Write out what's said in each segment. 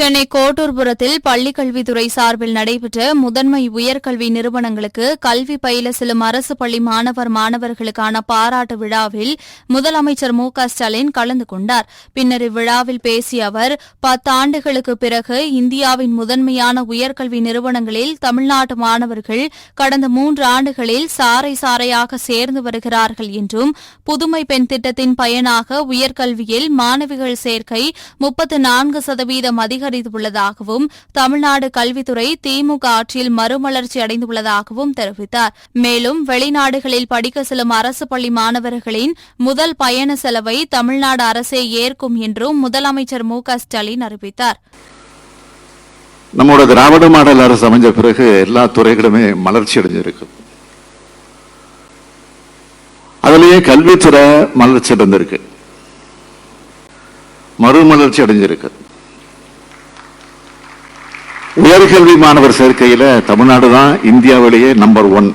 சென்னை கோட்டூர்புரத்தில் பள்ளிக்கல்வித்துறை சார்பில் நடைபெற்ற முதன்மை உயர்கல்வி நிறுவனங்களுக்கு கல்வி பயில செல்லும் அரசு பள்ளி மாணவர் மாணவர்களுக்கான பாராட்டு விழாவில் முதலமைச்சர் மு ஸ்டாலின் கலந்து கொண்டார். பின்னர் இவ்விழாவில் பேசிய அவர் பத்தாண்டுகளுக்கு பிறகு இந்தியாவின் முதன்மையான உயர்கல்வி நிறுவனங்களில் தமிழ்நாட்டு மாணவர்கள் கடந்த மூன்று ஆண்டுகளில் சாறை சாறையாக சேர்ந்து வருகிறார்கள் என்றும் புதுமை பெண் திட்டத்தின் பயனாக உயர்கல்வியில் மாணவிகள் சேர்க்கை முப்பத்து நான்கு சதவீதம் அதிகரித்துள்ளதாகவும் தமிழ்நாடு கல்வித்துறை திமுக ஆட்சியில் மறுமலர்ச்சி அடைந்துள்ளதாகவும் தெரிவித்தார். மேலும் வெளிநாடுகளில் படிக்க செல்லும் அரசு பள்ளி மாணவர்களின் முதல் பயண செலவை தமிழ்நாடு அரசே ஏற்கும் என்றும் முதலமைச்சர் மு க ஸ்டாலின் அறிவித்தார். நம்மோட திராவிட மாடல் அரசு அமைஞ்ச பிறகு எல்லா துறைகளுமே மலர்ச்சி அடைஞ்சிருக்கு. அதுலேயே கல்வித்துறை மலர்ச்சி அடைந்திருக்கு மறுமலர்ச்சி அடைஞ்சிருக்கு. உயர்கல்வி மாணவர் சேர்க்கையில தமிழ்நாடு தான் இந்தியாவிலேயே நம்பர் ஒன்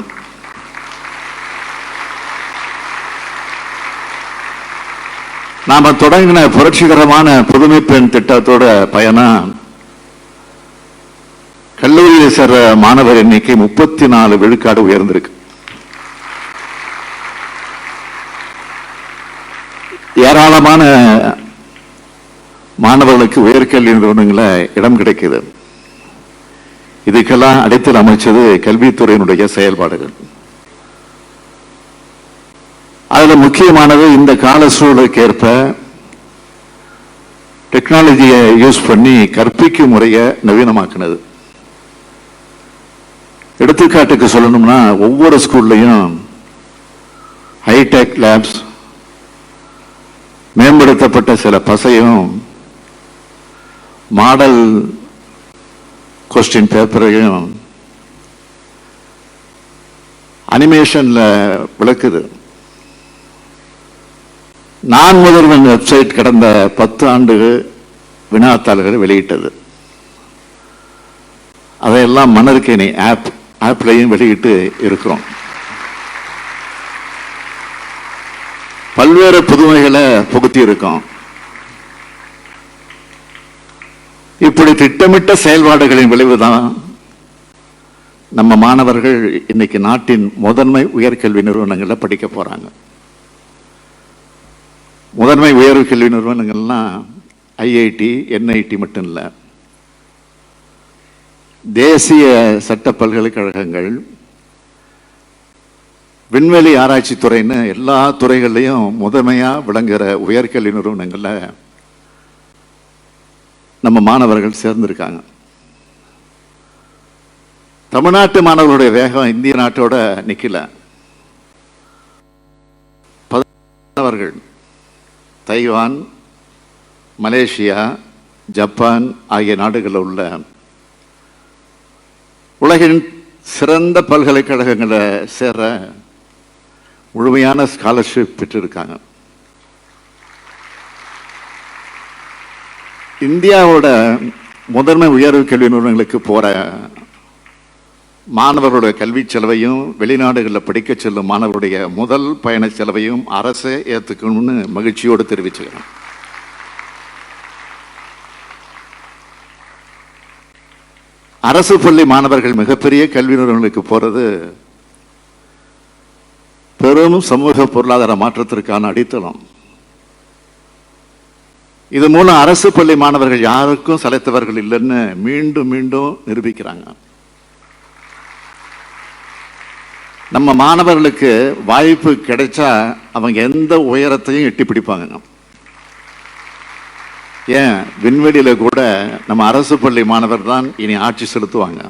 நாம தொடங்கின புரட்சிகரமான புதுமை பெண் திட்டத்தோட பயணம் கல்லூரியில் சேர்ற மாணவர் எண்ணிக்கை முப்பத்தி நாலு விழுக்காடு உயர்ந்திருக்கு. ஏராளமான மாணவர்களுக்கு உயர்கல்வி நிறுவனங்களில் இடம் கிடைக்குது. இதுக்கெல்லாம் அடித்தல் அமைச்சது கல்வித்துறையினுடைய செயல்பாடுகள். அதில் முக்கியமானது இந்த கால சூழலுக்கு ஏற்ப டெக்னாலஜியை யூஸ் பண்ணி கற்பிக்கும் முறையை நவீனமாக்குனது. எடுத்துக்காட்டுக்கு சொல்லணும்னா ஒவ்வொரு ஸ்கூல்லையும் ஹைடெக் லேப்ஸ் மேம்படுத்தப்பட்ட சில பசையும் மாடல் கொஸ்டின் பேப்பரையும் அனிமேஷன்ல விளக்குது. நான் முதல்வன் வெப்சைட் கடந்த பத்து ஆண்டு வினாத்தாள்களை வெளியிட்டது. அதையெல்லாம் மணற்கேணி ஆப் ஆப்லையும் வெளியிட்டு இருக்கிறோம். பல்வேறு புதுமைகளை புகுத்தி இருக்கோம். இப்படி திட்டமிட்ட செயல்பாடுகளின் விளைவுதான் நம்ம மாணவர்கள் இன்னைக்கு நாட்டின் முதன்மை உயர்கல்வி நிறுவனங்களில் படிக்க போறாங்க. முதன்மை உயர்கல்வி நிறுவனங்கள்லாம் ஐஐடி என்ஐடி மட்டும் இல்லை. தேசிய சட்ட பல்கலைக்கழகங்கள் விண்வெளி ஆராய்ச்சி துறைன்னு எல்லா துறைகள்லையும் முதன்மையா விளங்குகிற உயர்கல்வி நிறுவனங்களில் நம்ம மாணவர்கள் சேர்ந்திருக்காங்க. தமிழ்நாட்டு மாணவர்களுடைய வேகம் இந்திய நாட்டோட நிற்கல மாணவர்கள் தைவான் மலேசியா ஜப்பான் ஆகிய நாடுகளில் உள்ள உலகின் சிறந்த பல்கலைக்கழகங்களை சேர முழுமையான ஸ்காலர்ஷிப் பெற்றிருக்காங்க. இந்தியாவோட முதன்மை உயர்வு கல்வி நிறுவனங்களுக்கு போற மாணவர்களுடைய கல்வி செலவையும் வெளிநாடுகளில் படிக்க செல்லும் மாணவருடைய முதல் பயண செலவையும் அரசே ஏற்றுக்கணும்னு மகிழ்ச்சியோடு தெரிவிச்சுக்கிறேன். அரசு பள்ளி மாணவர்கள் மிகப்பெரிய கல்வி நிறுவனங்களுக்கு போகிறது பெரும் சமூக பொருளாதார மாற்றத்திற்கான அடித்தளம். இது மூலம் அரசு பள்ளி மாணவர்கள் யாருக்கும் சலைத்தவர்கள் இல்லைன்னு மீண்டும் மீண்டும் நிரூபிக்கிறாங்க. நம்ம மாணவர்களுக்கு வாய்ப்பு கிடைச்சா அவங்க எந்த உயரத்தையும் எட்டி பிடிப்பாங்க. ஏன்? விண்வெளியில் கூட நம்ம அரசு பள்ளி மாணவர் தான் இனி ஆட்சி செலுத்துவாங்க.